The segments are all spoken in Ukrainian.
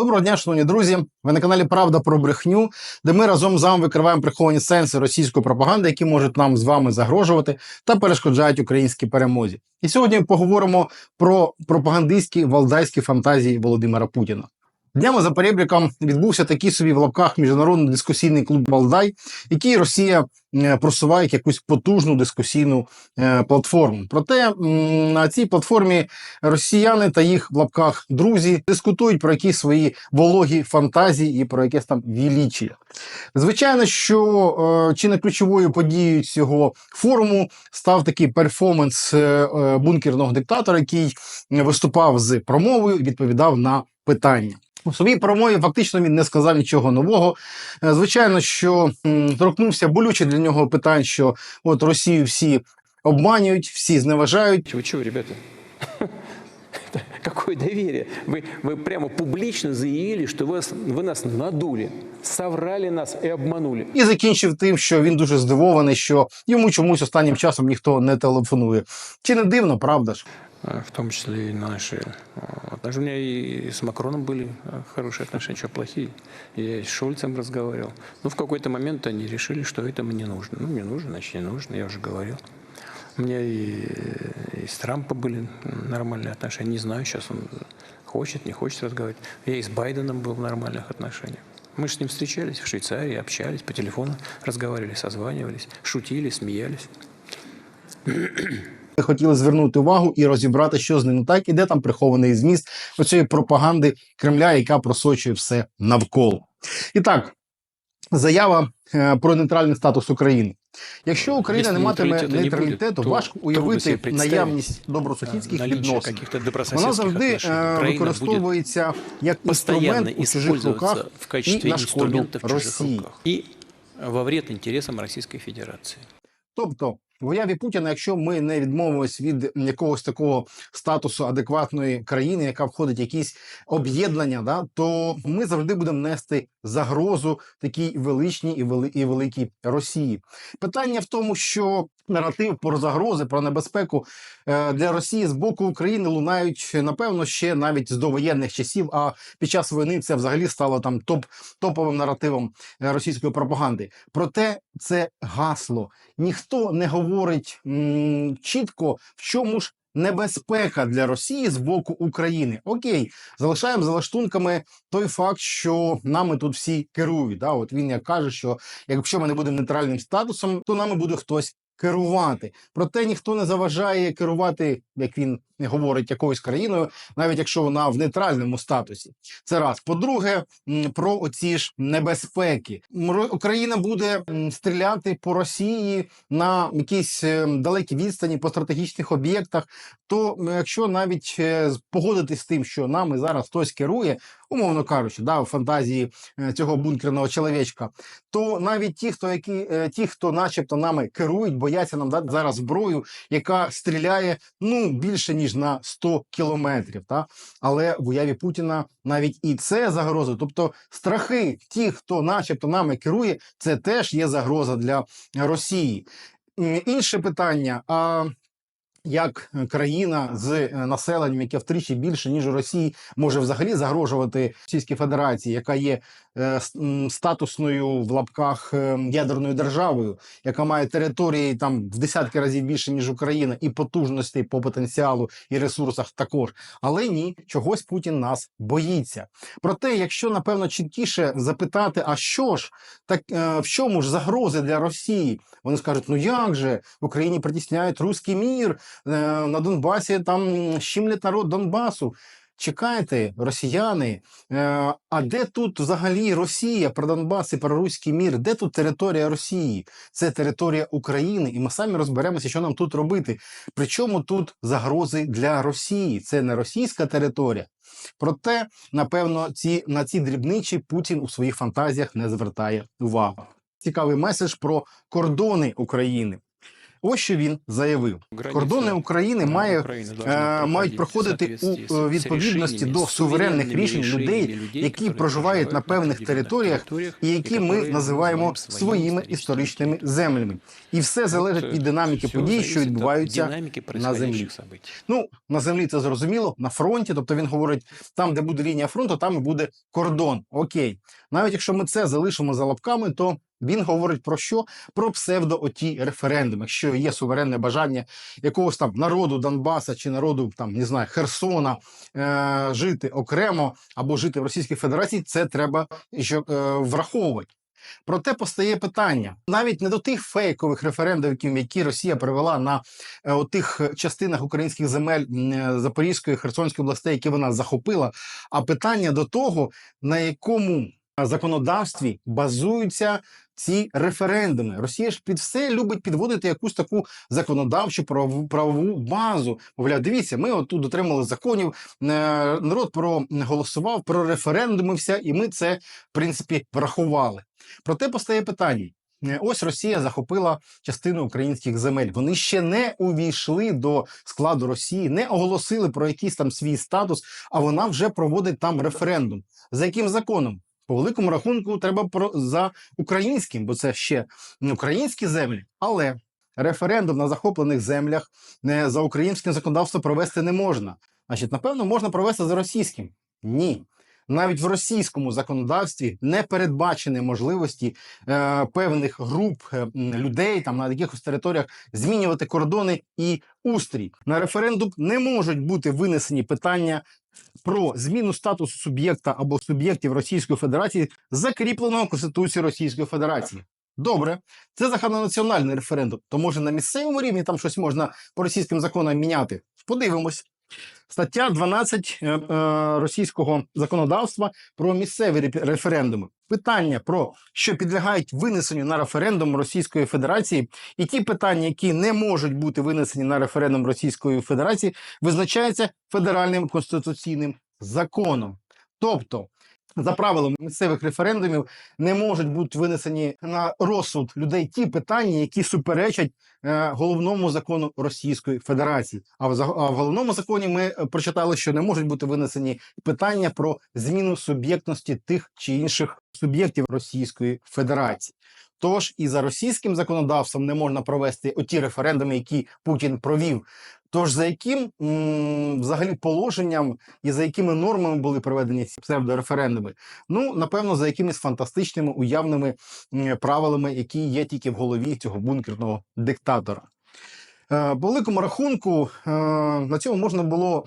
Доброго дня, шановні друзі. Ви на каналі Правда про брехню, де ми разом з вами викриваємо приховані сенси російської пропаганди, які можуть нам з вами загрожувати та перешкоджають українській перемозі. І сьогодні поговоримо про пропагандистські валдайські фантазії Володимира Путіна. Днями за перебріком відбувся такий собі в лапках міжнародний дискусійний клуб Валдай, який Росія е, просуває як якусь потужну дискусійну е, платформу. Проте на цій платформі росіяни та їх в лапках друзі дискутують про якісь свої вологі фантазії і про якесь там вілічія. Звичайно, що е, чи не ключовою подією цього форуму став такий перформанс бункерного диктатора, який виступав з промовою і відповідав на питання. У своїй промові фактично він не сказав нічого нового. Е, Звичайно, що торкнувся болюче для нього питань, що от Росію всі обманюють, всі зневажають. Ви чого, ребята? Это Какое доверие? Вы, вы прямо публично заявили, что вы, нас- вы нас надули, соврали нас и обманули. І закінчив тим, що він дуже здивований, що йому чомусь останнім часом ніхто не телефонує. Чи не дивно, правда ж? А, В том числе и наши. а, Даже у меня и с Макроном были а, хорошие отношения, что плохие. Я и с Шольцем разговаривал. Но в какой-то момент они решили, что это мне нужно. Ну, мне нужно, значит, не нужно, я уже говорил. У меня и, и с Трампом были нормальные отношения. Не знаю, сейчас он хочет, не хочет разговаривать. Я и с Байденом был в нормальных отношениях. Мы же с ним встречались в Швейцарии, общались, по телефону разговаривали, созванивались, шутили, смеялись. Хотіли звернути увагу і розібрати, що з ним не так, і де там прихований зміст оцієї пропаганди Кремля, яка просочує все навколо. І так, заява е, про нейтральний статус України. Якщо Україна не матиме нейтралітету не важко уявити наявність добросусідських відносин. Вона завжди е, використовується як інструмент у чужих руках і на шкоду Росії. И во вред інтересам Російської Федерации. Тобто, в уяві Путіна, якщо ми не відмовимось від якогось такого статусу адекватної країни, яка входить в якісь об'єднання, да, то ми завжди будемо нести загрозу такій величній і, вели, і великій Росії. Питання в тому, що наратив про загрози, про небезпеку е, для Росії з боку України лунають напевно ще навіть з довоєнних часів. А під час війни це взагалі стало там топ топовим наративом е, російської пропаганди. Проте це гасло. Ніхто не говорить м, чітко, в чому ж. Небезпека для Росії з боку України. Окей, залишаємо за лаштунками той факт, що нами тут всі керують. Да? От він як каже, що якщо ми не будемо нейтральним статусом, то нами буде хтось керувати. Проте ніхто не заважає керувати, як він говорить, якоюсь країною, навіть якщо вона в нейтральному статусі. Це раз. По-друге, про оці ж небезпеки. Україна буде стріляти по Росії на якійсь е, далекій відстані по стратегічних об'єктах. То якщо навіть е, погодитись з тим, що нами зараз хтось керує, умовно кажучи, да, у фантазії е, цього бункерного чоловічка, то навіть ті, хто які е, ті, хто, начебто, нами керують, бояться нам дати зараз зброю, яка стріляє ну більше ніж на 100 кілометрів. Та але в уяві Путіна навіть і це загроза. Тобто страхи тих, хто, начебто, нами керує, це теж є загроза для Росії. Інше питання. А як країна з е, населенням, яке втричі більше ніж у Росії, може взагалі загрожувати Російській Федерації, яка є статусною в лапках е, ядерною державою, яка має території там в десятки разів більше ніж Україна, і потужностей по потенціалу і ресурсах також. Але ні, чогось Путін нас боїться. Проте, якщо напевно чіткіше запитати, а що ж так е, в чому ж загрози для Росії? Вони скажуть: ну як же в Україні притісняють руський мір е, на Донбасі, там м, щемлять народ Донбасу. Чекайте, росіяни, е, а де тут взагалі Росія про Донбас і про руський мір? Де тут територія Росії? Це територія України, і ми самі розберемося, що нам тут робити. Причому тут загрози для Росії? Це не російська територія. Проте, напевно, ці на ці дрібничі Путін у своїх фантазіях не звертає увагу. Цікавий меседж про кордони України. Ось що він заявив: Граница, кордони України э, має Украины должны е, мають проходить в проходити у соответствии е, с відповідності решениями, до с суверенних суверенными рішень людей, решениями людей, які которые проживають на певних определенных територіях, територіях, і які ми которые називаємо називаємо своїми історичними землями. І все залежить від динаміки Всё подій, що зависит от відбуваються динамики на землі. происходящих событий. Ну, на землі це зрозуміло, на фронті, тобто він говорить, там, де буде лінія фронту, там і буде кордон. Окей. Навіть якщо ми це залишимо за лапками, то він говорить про що? Про псевдо-оті референдуми. Якщо є суверенне бажання якогось там народу Донбаса чи народу там не знаю Херсона е- жити окремо або жити в Російській Федерації, це треба що, е- враховувати. Проте постає питання навіть не до тих фейкових референдумів, які Росія провела на е, тих частинах українських земель е, Запорізької Херсонської областей, які вона захопила, а питання до того, на якому законодавстві базуються ці референдуми. Росія ж під все любить підводити якусь таку законодавчу правову, правову базу. Мовляв, дивіться, ми отут дотримали законів, е, народ проголосував про референдуми, вся, і ми це в принципі врахували. Проте постає питання. Е, Ось Росія захопила частину українських земель. Вони ще не увійшли до складу Росії, не оголосили про якийсь там свій статус, а вона вже проводить там референдум. За яким законом? По великому рахунку треба про за українським, бо це ще не українські землі, але референдум на захоплених землях не за українським законодавством провести не можна. Значить, напевно, можна провести за російським. Ні. Навіть в російському законодавстві не передбачені можливості е, певних груп е, людей там на якихось територіях змінювати кордони і устрій. На референдум не можуть бути винесені питання про зміну статусу суб'єкта або суб'єктів Російської Федерації, закріпленого Конституцією Російської Федерації. Добре, це загальнонаціональний референдум. То може на місцевому рівні там щось можна по російським законам міняти? Подивимось. Стаття 12 е, е, російського законодавства про місцеві референдуми. Питання про що підлягають винесенню на референдум Російської Федерації, і ті питання, які не можуть бути винесені на референдум Російської Федерації, визначаються федеральним конституційним законом. Тобто, за правилами місцевих референдумів не можуть бути винесені на розсуд людей ті питання, які суперечать е, головному закону Російської Федерації. А в, за- а в головному законі ми е, прочитали, що не можуть бути винесені питання про зміну суб'єктності тих чи інших суб'єктів Російської Федерації. Тож і за російським законодавством не можна провести оті референдуми, які Путін провів. Тож за яким м, взагалі положенням і за якими нормами були проведені ці псевдореферендуми? Ну, напевно, за якимись фантастичними уявними правилами, які є тільки в голові цього бункерного диктатора. Е, По великому рахунку е, на цьому можна було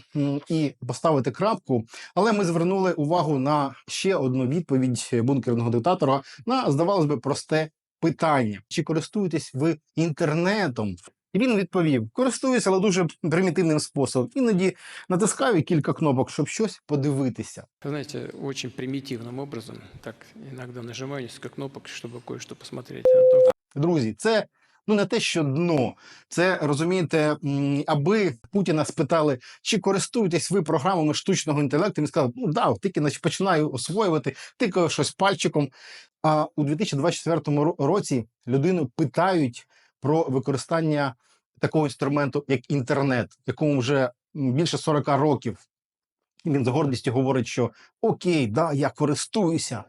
і поставити крапку, але ми звернули увагу на ще одну відповідь бункерного диктатора на, здавалось би, просте питання: чи користуєтесь ви інтернетом? І він відповів: користуюся, але дуже примітивним способом. Іноді натискаю кілька кнопок, щоб щось подивитися. Вы знаете, очень примитивным образом, так иногда нажимаю несколько кнопок, чтобы кое-что посмотреть. А то Друзі, це ну не те, що дно. Це розумієте, м, аби Путіна спитали, чи користуєтесь ви програмами штучного інтелекту. Він сказав, ну да, от тільки нач- починаю освоювати, тикаю щось пальчиком. А у 2024 ро- році людину питають про використання такого інструменту, як інтернет, якому вже більше 40 років. Він з гордістю говорить, що окей, да, я користуюся.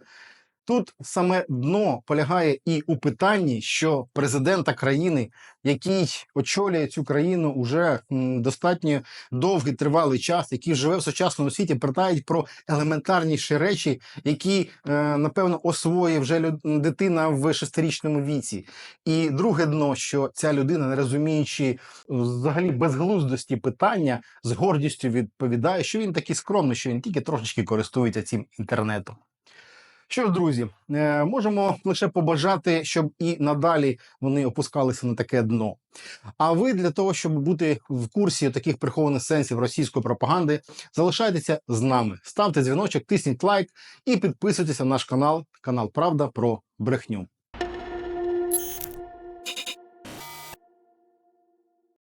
Тут саме дно полягає і у питанні, що президента країни, який очолює цю країну уже достатньо довгий тривалий час, який живе в сучасному світі, питають про елементарніші речі, які е, напевно освоює вже дитина в шестирічному віці. І друге дно, що ця людина, не розуміючи взагалі безглуздості питання, з гордістю відповідає, що він такий скромний, що він тільки трошечки користується цим інтернетом. Що ж, друзі, е, можемо лише побажати, щоб і надалі вони опускалися на таке дно. А ви для того, щоб бути в курсі таких прихованих сенсів російської пропаганди, залишайтеся з нами. Ставте дзвіночок, тисніть лайк і підписуйтесь на наш канал, канал Правда про брехню.